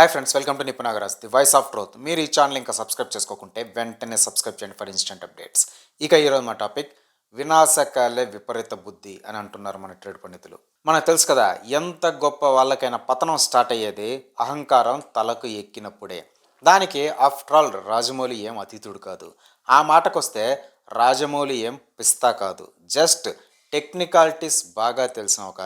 Hi friends welcome to నిపుణాగరాజ్ the voice of truth మీరు ఈ ఛానల్ ఇంకా సబ్స్క్రైబ్ చేసుకోకుంటే వెంటనే సబ్స్క్రైబ్ చేయండి ఫర్ ఇన్స్టెంట్ అప్డేట్స్ ఇక ఈరోజు మా టాపిక్ వినాశకాలే విపరీత బుద్ధి అని అంటున్నారు మన ట్రేడ్ పండితులు. మనకు తెలుసు కదా ఎంత గొప్ప వాళ్ళకైనా పతనం స్టార్ట్ అయ్యేది అహంకారం తలకు ఎక్కినప్పుడే. దానికి ఆఫ్టర్ ఆల్ రాజమౌళి ఏం అతీతుడు కాదు. ఆ మాటకొస్తే రాజమౌళి ఏం పిస్తా కాదు. జస్ట్ టెక్నికాలిటీస్ బాగా తెలిసిన ఒక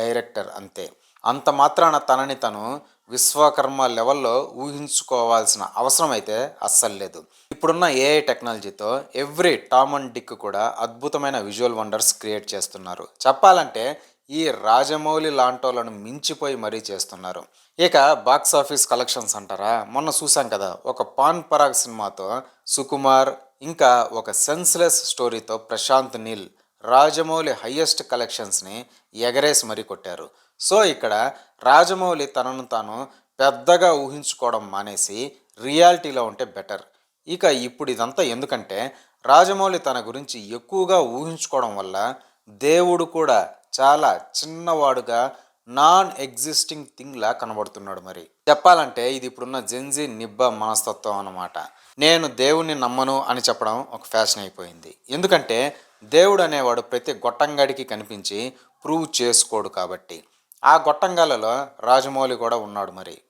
డైరెక్టర్ అంతే. అంత మాత్రాన తనని తను విశ్వకర్మ లెవెల్లో ఊహించుకోవాల్సిన అవసరం అయితే అస్సలు లేదు. ఇప్పుడున్న ఏఐ టెక్నాలజీతో ఎవ్రీ టామ్ అండ్ డిక్ కూడా అద్భుతమైన విజువల్ వండర్స్ క్రియేట్ చేస్తున్నారు. చెప్పాలంటే ఈ రాజమౌళి లాంటోలను మించిపోయి మరీ చేస్తున్నారు. ఇక బాక్స్ ఆఫీస్ కలెక్షన్స్ అంటారా? మొన్న చూసాం కదా ఒక పాన్ పరాగ్ సినిమాతో సుకుమార్ ఇంకా ఒక సెన్స్లెస్ స్టోరీతో ప్రశాంత్ నీల్ రాజమౌళి హయ్యెస్ట్ కలెక్షన్స్ని ఎగరేసి మరీ కొట్టారు. సో ఇక్కడ రాజమౌళి తనను తాను పెద్దగా ఊహించుకోవడం మానేసి రియాలిటీలో ఉంటే బెటర్. ఇక ఇప్పుడు ఇదంతా ఎందుకంటే రాజమౌళి తన గురించి ఎక్కువగా ఊహించుకోవడం వల్ల దేవుడు కూడా చాలా చిన్నవాడుగా నాన్ ఎగ్జిస్టింగ్ థింగ్లా కనబడుతున్నాడు మరి. చెప్పాలంటే ఇది ఇప్పుడున్న జెన్జీ నిబ్బ మనస్తత్వం అన్నమాట. నేను దేవుణ్ణి నమ్మను అని చెప్పడం ఒక ఫ్యాషన్ అయిపోయింది. ఎందుకంటే దేవుడు అనేవాడు ప్రతి గొట్టంగాడికి కనిపించి ప్రూవ్ చేసుకోడు కాబట్టి. ఆ గొట్టంగాలలో రాజమౌళి కూడా ఉన్నాడు మరి.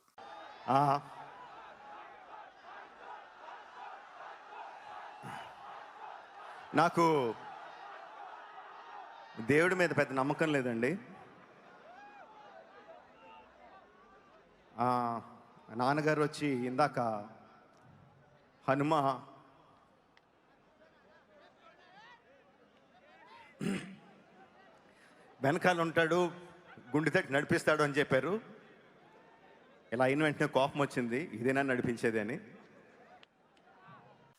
నాకు దేవుడి మీద పెద్ద నమ్మకం లేదండి. నాన్నగారు వచ్చి ఇందాక హనుమ వెనకాల ఉంటాడు గుండె తట్టి నడిపిస్తాడు అని చెప్పారు. ఇలా అయిన వెంటనే కోపం వచ్చింది ఇదేనా నడిపించేది అని.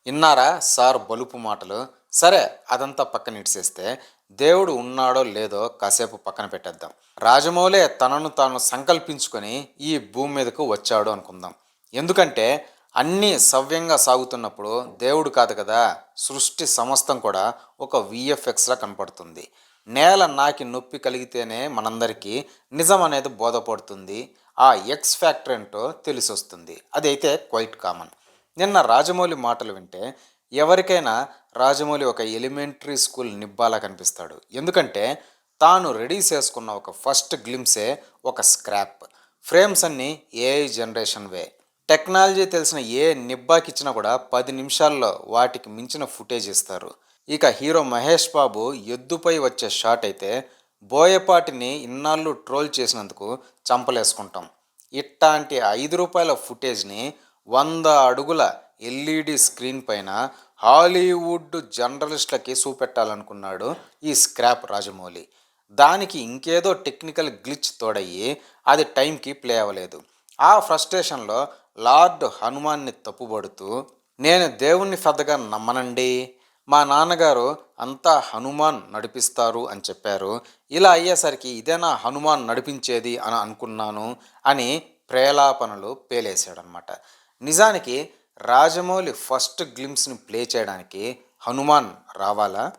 విన్నారా సార్ బలుపు మాటలు? సరే అదంతా పక్కన ఇడిసేస్తే దేవుడు ఉన్నాడో లేదో కాసేపు పక్కన పెట్టేద్దాం. రాజమౌళే తనను తాను సంకల్పించుకొని ఈ భూమి మీదకు వచ్చాడు అనుకుందాం. ఎందుకంటే అన్నీ సవ్యంగా సాగుతున్నప్పుడు దేవుడు కాదు కదా సృష్టి సమస్తం కూడా ఒక విఎఫ్ఎక్స్లా కనపడుతుంది. నేల నాకి నొప్పి కలిగితేనే మనందరికీ నిజం అనేది బోధపడుతుంది. ఆ ఎక్స్ ఫ్యాక్టర్ ఏంటో తెలిసొస్తుంది. అదైతే క్వైట్ కామన్ నిన్న రాజమౌళి మాటలు వింటే ఎవరికైనా రాజమౌళి ఒక ఎలిమెంటరీ స్కూల్ నిబ్బాలా కనిపిస్తాడు. ఎందుకంటే తాను రెడీ చేసుకున్న ఒక ఫస్ట్ గ్లిమ్సే ఒక స్క్రాప్ ఫ్రేమ్స్ అన్నీ ఏఐ జనరేషన్ వే. టెక్నాలజీ తెలిసిన ఏ నిబ్బాకిచ్చినా కూడా పది నిమిషాల్లో వాటికి మించిన ఫుటేజ్ ఇస్తారు. ఇక హీరో మహేష్ బాబు ఎద్దుపై వచ్చే షాట్ అయితే బోయపాటిని ఇన్నాళ్ళు ట్రోల్ చేసినందుకు చంపలేసుకుంటాం. ఇట్లాంటి ఐదు రూపాయల ఫుటేజ్ని వంద అడుగుల ఎల్ఈడి స్క్రీన్ పైన హాలీవుడ్ జర్నలిస్టులకి చూపెట్టాలనుకున్నాడు ఈ స్క్రాప్ రాజమౌళి. దానికి ఇంకేదో టెక్నికల్ గ్లిచ్ తోడయ్యి అది టైంకి ప్లే అవ్వలేదు. ఆ ఫ్రస్ట్రేషన్లో లార్డ్ హనుమాన్ని తప్పుబడుతూ నేను దేవుణ్ణి పెద్దగా నమ్మనండి. మా నాన్నగారు అంతా హనుమాన్ నడిపిస్తారు అని చెప్పారు. ఇలా అయ్యేసరికి ఇదేనా హనుమాన్ నడిపించేది అని అనుకున్నాను అని ప్రేలాపనలు పేలేశాడనమాట. నిజానికి రాజమౌళి ఫస్ట్ గ్లిమ్స్ని ప్లే చేయడానికి హనుమాన్ రావాలా?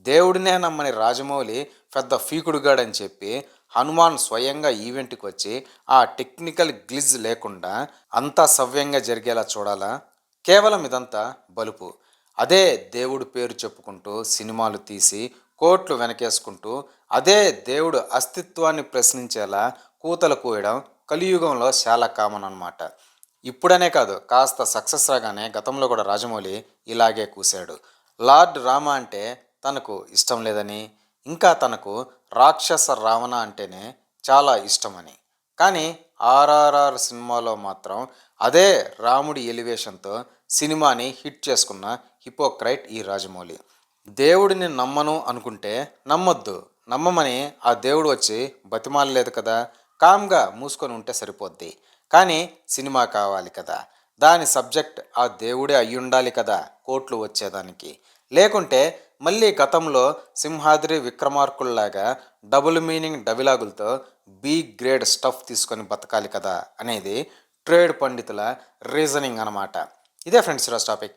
దేవుడినే నమ్మని రాజమౌళి పెద్ద ఫీకుడుగాడని చెప్పి హనుమాన్ స్వయంగా ఈవెంట్కి వచ్చి ఆ టెక్నికల్ గ్లిజ్ లేకుండా అంతా సవ్యంగా జరిగేలా చూడాలా? కేవలం ఇదంతా బలుపు. అదే దేవుడు పేరు చెప్పుకుంటూ సినిమాలు తీసి కోట్లు వెనకేసుకుంటూ అదే దేవుడు అస్తిత్వాన్ని ప్రశ్నించేలా కూతలు కూయడం కలియుగంలో చాలా కామన్ అనమాట ఇప్పుడనే కాదు కాస్త సక్సెస్ రాగానే గతంలో కూడా రాజమౌళి ఇలాగే కూశాడు. లార్డ్ రామ అంటే తనకు ఇష్టం లేదని ఇంకా తనకు రాక్షస రావణ అంటేనే చాలా ఇష్టమని. కానీ ఆర్ఆర్ఆర్ సినిమాలో మాత్రం అదే రాముడి ఎలివేషన్తో సినిమాని హిట్ చేసుకున్న హిపోక్రైట్ ఈ రాజమౌళి. దేవుడిని నమ్మను అనుకుంటే నమ్మొద్దు. నమ్మమని ఆ దేవుడు వచ్చి బతిమాలలేదు కదా కామ్గా మూసుకొని ఉంటే సరిపోద్ది. కానీ సినిమా కావాలి కదా. దాని సబ్జెక్ట్ ఆ దేవుడే అయ్యుండాలి కదా కోట్లు వచ్చేదానికి. లేకుంటే మళ్ళీ గతంలో సింహాద్రి విక్రమార్కుల్లాగా డబుల్ మీనింగ్ డబిలాగులతో బీ గ్రేడ్ స్టఫ్ తీసుకొని బతకాలి కదా అనేది ట్రేడ్ పండితుల రీజనింగ్ అనమాట ఇదే ఫ్రెండ్స్ ఈరోజు టాపిక్.